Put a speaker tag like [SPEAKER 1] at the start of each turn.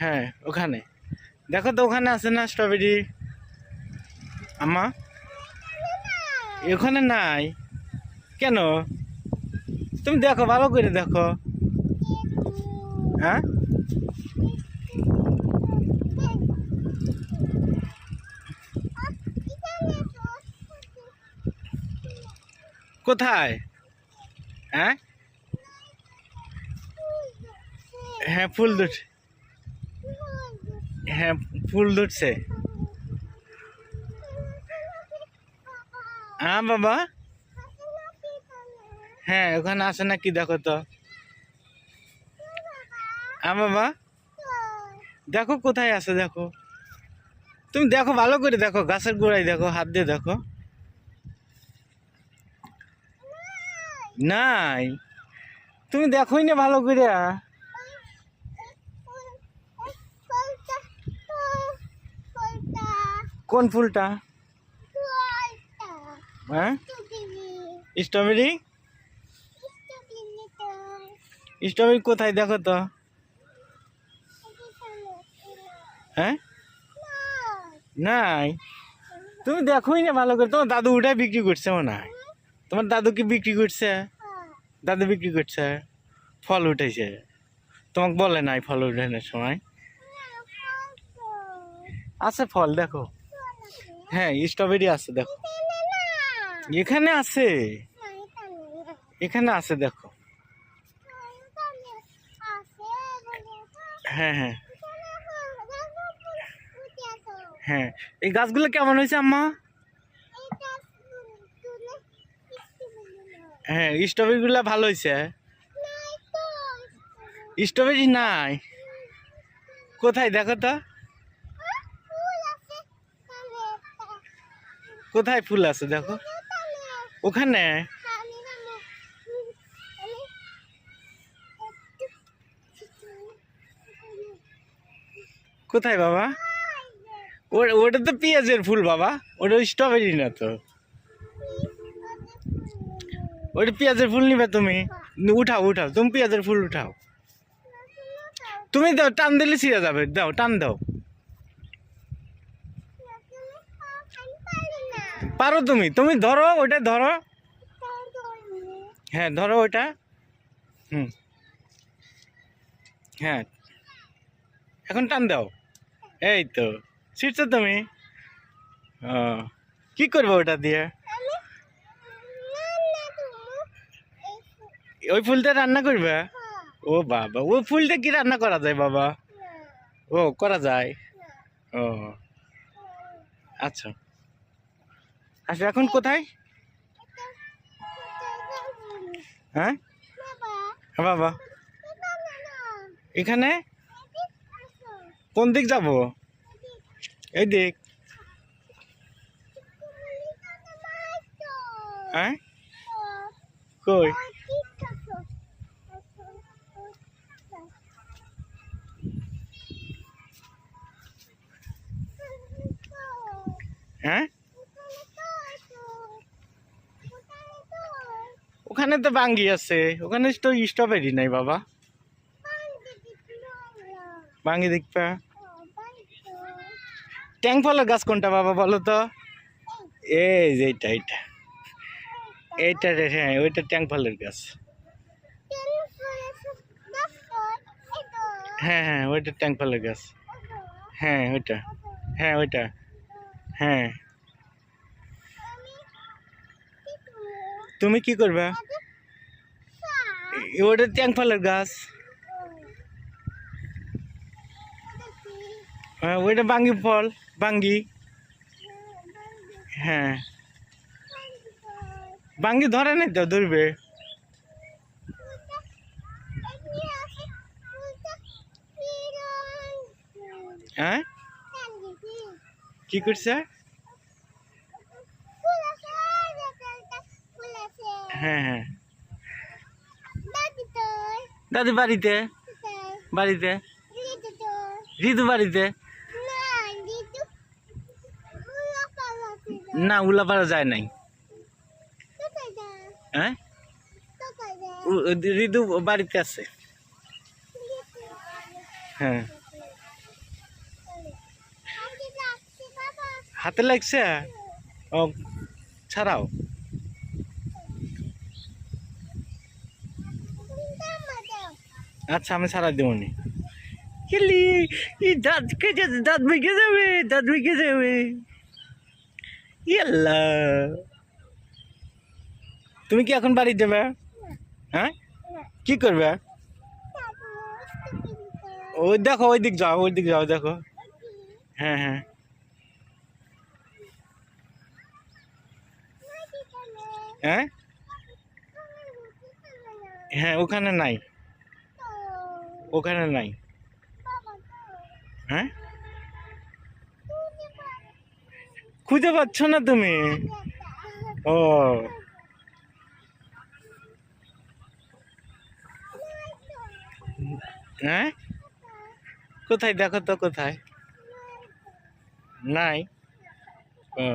[SPEAKER 1] হ্যাঁ ওখানে। দেখো তো ওখানে আছে না স্ট্রবেরি আমা ওখানে নাই। কেন? তুমি দেখো, ভালো করে দেখো। হ্যাঁ? কোথায়? হ্যাঁ? হ্যাঁ ফুল দুট। হ্যাঁ ফুল দুটছে হ্যাঁ বাবা? হ্যাঁ ওখানে আসে না কি দেখো তো। হ্যাঁ বাবা? দেখো, কোথায় আছে, দেখো। তুমি দেখো, ভালো করে দেখো, গাছের গোড়ায় দেখো, হাত দিয়ে দেখো। নাই। তুমি দেখোই না ভালো করে কোন ফুলটা? হ্যাঁ? স্ট্রবেরি? স্ট্রবেরি কোথায় দেখো তো। হ্যাঁ? নাই। তুমি দেখোই না ভালো করে। তোমার দাদু উঠায় বিক্রি করছে মনে হয়। তোমার দাদু কি বিক্রি করছে? দাদু বিক্রি করছে। ফল উঠেছে। তোমাকে বলে নাই ফল উঠানোর সময়। আছে ফল দেখো। হ্যাঁ স্ট্রবেরি আছে দেখো। এখানে আছে? এখানে আছে দেখো। হ্যাঁ হ্যাঁ। হ্যাঁ। এই গাছগুলো কেমন হয়েছে আম্মা? হ্যাঁ স্ট্রবেরিগুলো ভালো হয়েছে। স্ট্রবেরি নাই? কোথায়? দেখো তো। কোথায় ফুল আছে দেখো? ওখানে? কোথায় বাবা? ওটা তো পেঁয়াজের ফুল বাবা, ওটা স্ট্রবেরি না তো। ওটা পেঁয়াজের ফুল নিবে তুমি? উঠাও উঠাও, তুমি পেঁয়াজের ফুল উঠাও। তুমি দাও, টান দিলে ছিঁড়ে যাবে, দাও, টান দাও। পারো তুমি তুমি ধরো ওটা ধরো। হ্যাঁ ধরো ওটা হুম। হ্যাঁ। এখন টান দাও। এই তো, ছিটছো তুমি? ও, কি করব ওটা দিয়ে? ওই ফুলটা রান্না করবে? ও বাবা ও ফুলটা কি রান্না করা যায় বাবা? ও, করা যায়? ও আচ্ছা। আচ্ছা এখন কোথায়? হ্যাঁ? বাবা। এখানে? কোন দিক যাব? এই দিক। হ্যাঁ? কই? হ্যাঁ? ওখানে তো বাঙ্গি আছে। ওখানে তো স্ট্রবেরি নাই বাবা। বাঙ্গি দেখবা? ট্যাং ফলের গাছ কোনটা বাবা বলো তো? এই যে এইটা এইটা। এইটা হ্যাঁ ওইটা ট্যাং ফলের গাছ। হ্যাঁ হ্যাঁ ওইটা ট্যাং ফলের গাছ। হ্যাঁ ওইটা। হ্যাঁ ওইটা। হ্যাঁ। তুমি কি করবে? ওটা ট্যাং ফলের গাছ। হ্যাঁ ওইটা বাঙ্গি ফল বাঙ্গি। হ্যাঁ। বাঙ্গি ধরে নাই তো ধরবে। হ্যাঁ? কি করছে? হ্যাঁ হ্যাঁ। দাদি বাড়িতে? বাড়িতে? ঋতু বাড়িতে? না উল্লাপাড়া যায় নাই। হ্যাঁ? ঋতু বাড়িতে আছে। হ্যাঁ। হাতে লাগছে? ও ছাড়াও। আচ্ছা আমি সারা দেবো নি। খেলি এই দাঁত কেটে দাঁত ভেঙে যাবে, দাঁত ভেঙে যাবে। ইয়াল্লা। তুমি কি এখন বাড়ি যাবে? হ্যাঁ? কি করবে? ওই দেখো, ওই দিক যাও, ওই দিক যাও, দেখো। হ্যাঁ হ্যাঁ। হ্যাঁ? হ্যাঁ ওখানে নাই। ওখানে নাই। হ্যাঁ? খুঁজে পাচ্ছ না তুমি? ও। হ্যাঁ? কোথায়? দেখো তো কোথায়। নাই? ও।